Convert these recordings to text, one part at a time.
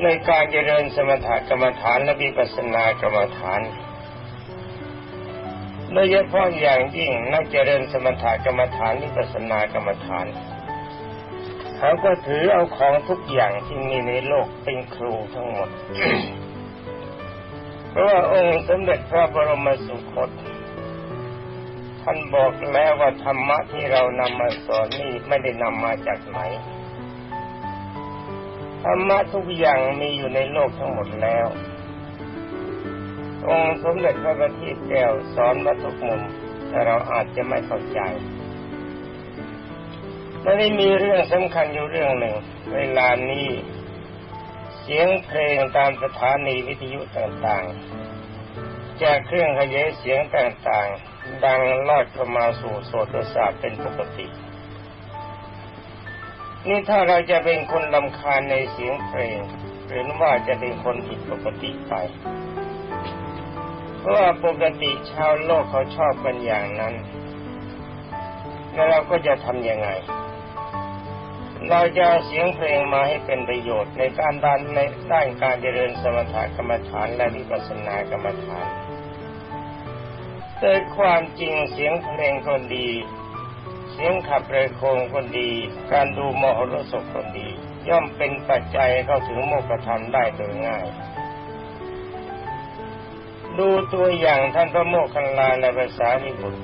ในการเจริญสมถกรรมฐานและวิปัสสนากรรมฐานโดยเฉพาะอย่างยิ่งนักเจริญสมถกรรมฐานวิปัสสนากรรมฐาน เขาก็ถือเอาของทุกอย่างที่มีในโลกเป็นครูทั้งหมด เพราะว่าองค์สมเด็จพระบรมสุคตท่านบอกแล้วว่าธรรมะที่เรานำมาสอนนี่ไม่ได้นำมาจากไหน ธรรมะทุกอย่างมีอยู่ในโลกทั้งหมดแล้ว องค์สมเด็จพระบัณฑิตแก้วสอนมาทุกมุม แต่เราอาจจะไม่เข้าใจไม่ได้มีเรื่องสำคัญอยู่เรื่องหนึ่ง เวลานี้ เสียงเพลงตามสถานีวิทยุต่างๆ จากเครื่องขยายเสียงต่างๆ ดังลอดเข้ามาสู่โสตประสาทเป็นปกติ นี่ถ้าเราจะเป็นคนลำคาญในเสียงเพลงหรือว่าจะเป็นคนผิดปกติไป เพราะว่าปกติชาวโลกเขาชอบกันอย่างนั้น แล้วเราก็จะทำยังไง เราจะเสียงเพลงมาให้เป็นประโยชน์ในการด้านในด้านการเจริญสมถกรรมฐานและวิปัสสนากรรมฐานแต่ความจริงเสียงเพลงก็ดี เสียงขับเรือโคงก็ดี การดูมหรสพก็ดี ย่อมเป็นปัจจัยเข้าถึงโมกขธรรมได้โดยง่าย ดูตัวอย่างท่านพระโมคคัลลาและภาษาลิบุตร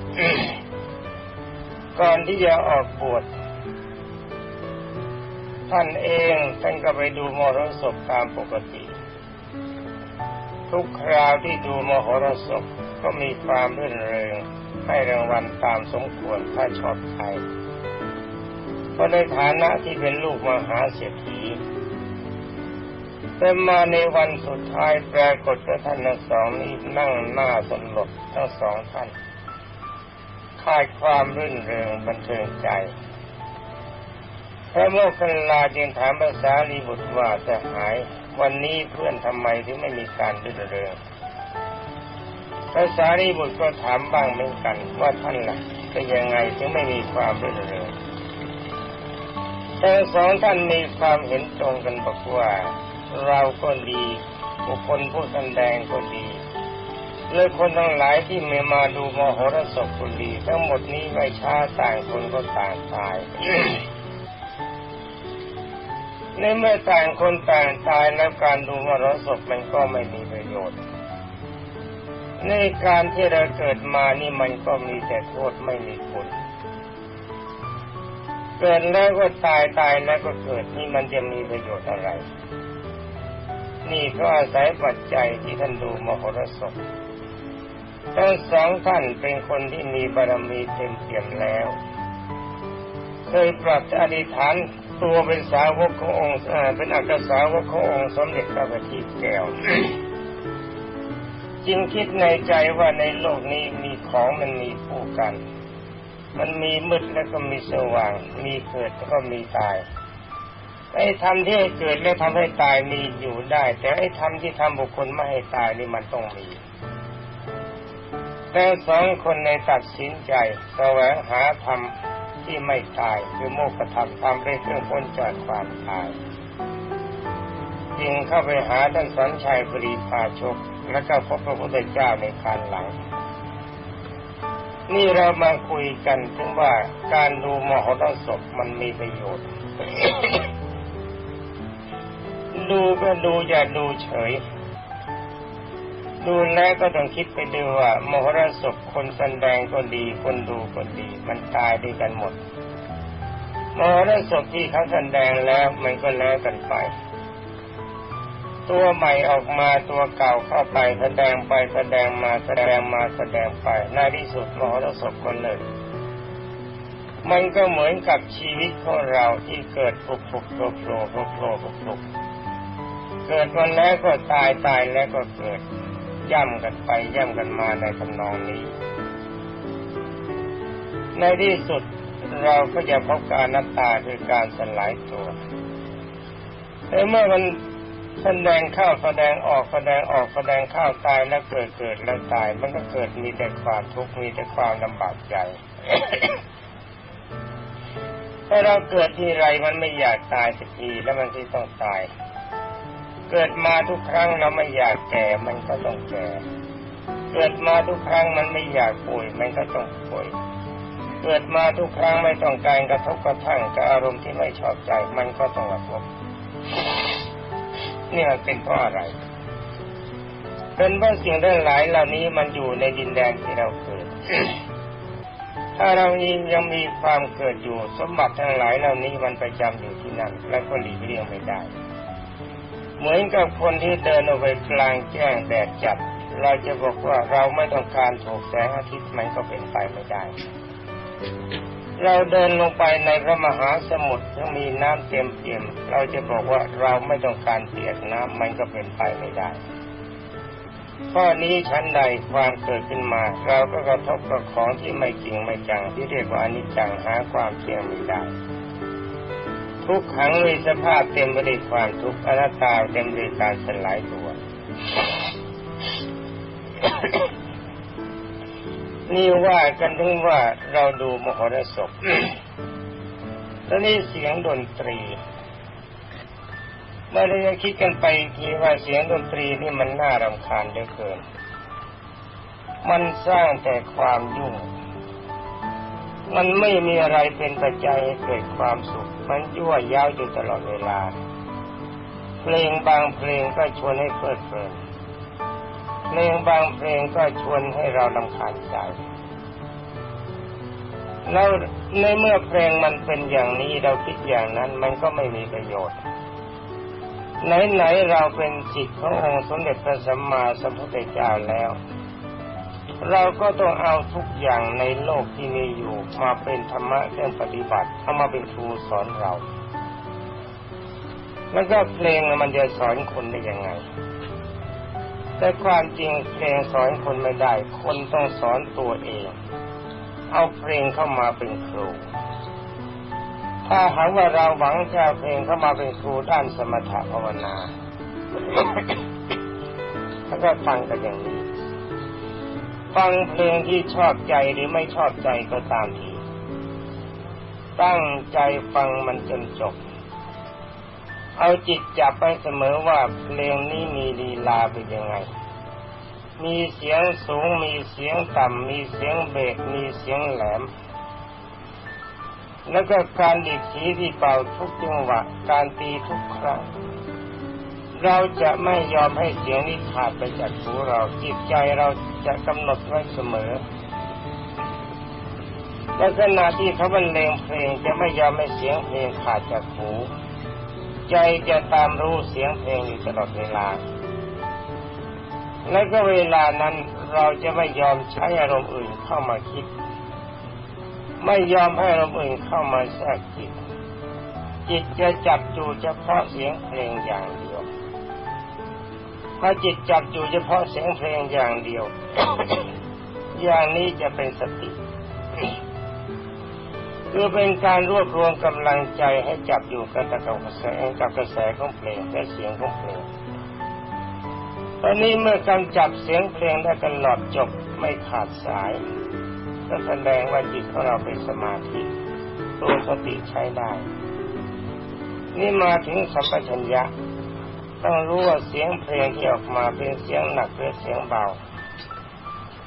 ก่อนที่จะออกบวชท่านเองท่านก็ไปดูมหรสพตามปกติ ทุกคราวที่ดูมหรสพก็มีความรื่นเริง ให้รางวัลตามสมควรถ้าชอบใครเพราะในฐานะที่เป็นลูกมหาเศรษฐีแต่มาในวันสุดท้ายปรากฏว่าท่านทั้งสองนี้นั่งหน้าสลดทั้งสองท่านขาดความรื่นเริงบันเทิงใจพระโมคคัลลาจึงถามภาษาลีบุตรว่าจะหาย วันนี้เพื่อนทำไมถึงไม่มีการรื่นเริง ภาษาลีบุตรก็ถามบ้างเหมือนกัน ว่าท่านล่ะเป็นยังไงถึงไม่มีความรื่นเริงแต่สองท่านมีความเห็นตรงกันบอกว่า เราก็ดีบุคคลผู้แสดงก็ดีเลยคนทั้งหลายที่มีมาดูมโหรสพก็ดี ทั้งหมดนี้ไม่ช้าต่างคนก็ต่างตายในเมื่อต่างคนต่างตายแล้วการดูมรสพมันก็ไม่มีประโยชน์ ในการที่เราเกิดมานี่มันก็มีแต่โทษไม่มีคุณเกิดแล้วก็ตายตายแล้วก็เกิดนี่มันจะมีประโยชน์อะไร นี่ก็อาศัยปัจจัยที่ท่านดูมโหรสพทั้งสองท่านเป็นคนที่มีบารมีเต็มเปี่ยมแล้ว เคยปรับอธิษฐานตัวเป็นสาวกขององค์เป็นอักษาวกขององค์สมเด็จพระบัณฑิตแก้ว จึงคิดในใจว่าในโลกนี้มีของมันมีคู่กัน มันมีมืดแล้วก็มีสว่าง มีเกิดแล้วก็มีตาย ไอ้ธรรมที่ให้เกิดแล้วทำให้ตายมีอยู่ได้ แต่ไอ้ธรรมที่ทำบุคคลไม่ให้ตายนี่มันต้องมี แต่สองคนในตัดสินใจแสวงหาธรรมที่ไม่ตายคือโมกขธรรมทำเป็นเรื่องพ้นจากความตาย จึงเข้าไปหาท่านสันชัยปรีพาชก และก็พบพระพุทธเจ้าในคารหลัง นี่เรามาคุยกันถึงว่าการดูมหรสพมันมีประโยชน์ ดูก็ดูอย่าดูเฉย ดูแล้วก็ต้องคิดไปดูว่ามหรสพคนแสดงก็ดี คนดูก็ดี มันตายด้วยกันหมดมหรสพที่เขาแสดงแล้วมันก็แล้วกันไป ตัวใหม่ออกมาตัวเก่าเข้าไปแสดงไปแสดงมาแสดงมาแสดงไปในที่สุดมหรสพคนหนึ่งมันก็เหมือนกับชีวิตของเราที่เกิดปุกปุกโผล่โผล่โผล่โผล่โผล่เกิดวันแล้วก็ตายตายแล้วก็เกิด ย่ำกันไปย่ำกันมาในทำนองนี้ ในที่สุดเราก็จะพบการนัตตาคือการสลายตัวแต่เมื่อมัน แสดงเข้าแสดงออกแสดงออกแสดงเข้าตายแล้วเกิดเกิดแล้วตาย มันก็เกิดมีแต่ความทุกข์มีแต่ความลำบากใจถ้าเราเกิดทีไรมันไม่อยากตายสักทีแล้วมันที่ต้องตาย เกิดมาทุกครั้งเราไม่อยากแก่มันก็ต้องแก่ เกิดมาทุกครั้งมันไม่อยากป่วยมันก็ต้องป่วย เกิดมาทุกครั้งไม่ต้องการกระทบกระทั่งกับอารมณ์ที่ไม่ชอบใจมันก็ต้องกระทบ เนี่มันเป็นเพราะอะไร เป็นเพราะสิ่งทั้งหลายเหล่านี้มันอยู่ในดินแดนที่เราเกิด ถ้าเรายังมีความเกิดอยู่สมบัติทั้งหลายเหล่านี้มันประจำอยู่ที่นั่น และก็หลีกเลี่ยงไม่ได้ เหมือนกับคนที่เดินออกไปกลางแจ้งแดดจัด เราจะบอกว่าเราไม่ต้องการถูกแสงอาทิตย์มันก็เป็นไปไม่ได้ เราเดินลงไปในพระมหาสมุทรที่มีน้ำเต็มเปี่ยม เราจะบอกว่าเราไม่ต้องการเปียกน้ำมันก็เป็นไปไม่ได้ ข้อนี้ชั้นใดความเกิดขึ้นมา เราก็กระทบกับของที่ไม่จริงไม่จังที่เรียกว่าอนิจจังหาความเที่ยงไม่ได้ทุกขังมีสภาพเต็มไปด้วยความทุกข์อนัตตาเต็มไปด้วยการสลายตัว นี่ว่ากันถึงว่าเราดูมหรสพแล้วนี่เสียงดนตรีเมื่อเราจะคิดกันไปทีว่าเสียงดนตรีนี่มันน่ารำคาญเหลือเกิน มันสร้างแต่ความยุ่ง มันไม่มีอะไรเป็นปัจจัยให้เกิดความสุข มันยั่วยาวอยู่ตลอดเวลา เพลงบางเพลงก็ชวนให้เพลิดเพลิน เพลงบางเพลงก็ชวนให้เราลำคาญใจ แล้วในเมื่อเพลงมันเป็นอย่างนี้เราคิดอย่างนั้นมันก็ไม่มีประโยชน์ ไหนๆเราเป็นจิตขององค์สมเด็จพระสัมมาสัมพุทธเจ้าแล้ว เราก็ต้องเอาทุกอย่างในโลกที่มีอยู่มาเป็นธรรมะเรื่องปฏิบัติเอามาเป็นครูสอนเรา แล้วก็เพลงมันจะสอนคนได้ยังไง แต่ความจริงเพลงสอนคนไม่ได้ คนต้องสอนตัวเอง เอาเพลงเข้ามาเป็นครู ถ้าหากว่าเราหวังจะเอาเพลงเข้ามาเป็นครูด้านสมถะภาวนาแล้วก็ฟังกันอย่างนี้ ฟังเพลงที่ชอบใจหรือไม่ชอบใจก็ตามที ตั้งใจฟังมันจนจบ เอาจิตจับไปเสมอว่าเพลงนี้มีลีลาเป็นยังไง มีเสียงสูง มีเสียงต่ำ มีเสียงเบสมีเสียงแหลม แล้วก็การดีดสีที่เป่าทุกจังหวะ การตีทุกครั้ง เราจะไม่ยอมให้เสียงนี้ขาดไปจากหูเรา จิตใจเราจะกำหนดไว้เสมอและขณะที่เขาบรรเลงเพลงจะไม่ยอมให้เสียงเพลงขาดจากหู ใจจะตามรู้เสียงเพลงอยู่ตลอดเวลา และก็เวลานั้นเราจะไม่ยอมใช้อารมณ์อื่นเข้ามาคิด ไม่ยอมให้อารมณ์อื่นเข้ามาแทรกจิต จิตจะจับจูเฉพาะเสียงเพลงอย่างเดียวถ้าจิตจับจูเฉพาะเสียงเพลงอย่างเดียว อย่างนี้จะเป็นสติ คือเป็นการรวบรวมกำลังใจให้จับอยู่กับกระแสกับกระแสของเพลงและเสียงของเพลงตอนนี้เมื่อกำจับเสียงเพลงได้ตลอดจบไม่ขาดสายก็แสดงว่าจิตของเราเป็นสมาธิตัวสติใช้ได้ นี่มาถึงสัมปชัญญะ ต้องรู้ว่าเสียงเพลงที่ออกมาเป็นเสียงหนักหรือเสียงเบา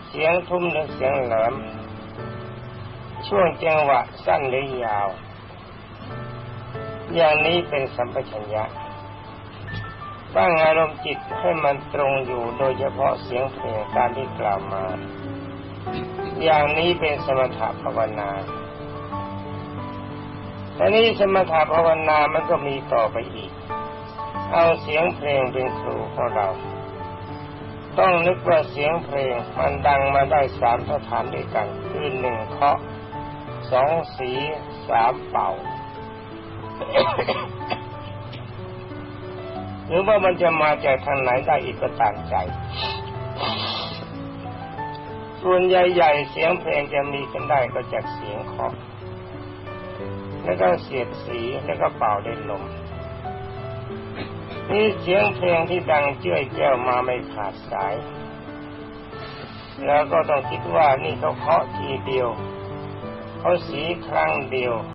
เสียงทุ่มหรือเสียงแหลม ช่วงจังหวะสั้นหรือยาว อย่างนี้เป็นสัมปชัญญะตั้งอารมณ์จิตให้มันตรงอยู่โดยเฉพาะเสียงเพลงการที่กล่าวมา อย่างนี้เป็นสมถะภาวนาแต่นี้สมถะภาวนามันก็มีต่อไปอีก เอาเสียงเพลงเป็นครูของเรา ต้องนึกว่าเสียงเพลงมันดังมาได้สามสถานด้วยกัน คือหนึ่งเคาะ สองสีสามเป่า หรือว่ามันจะมาจากทางไหนได้อีกก็ตามใจ ส่วนใหญ่ๆเสียงเพลงจะมีกันได้ก็จากเสียงเคาะแล้วก็เสียดสีแล้วก็เป่าด้วยลมนี่เสียงเพลงที่ดังเจ้ยแจ้วมาไม่ขาดสาย แล้วก็ต้องคิดว่านี่เขาเคาะทีเดียว เขาสีครั้งเดียว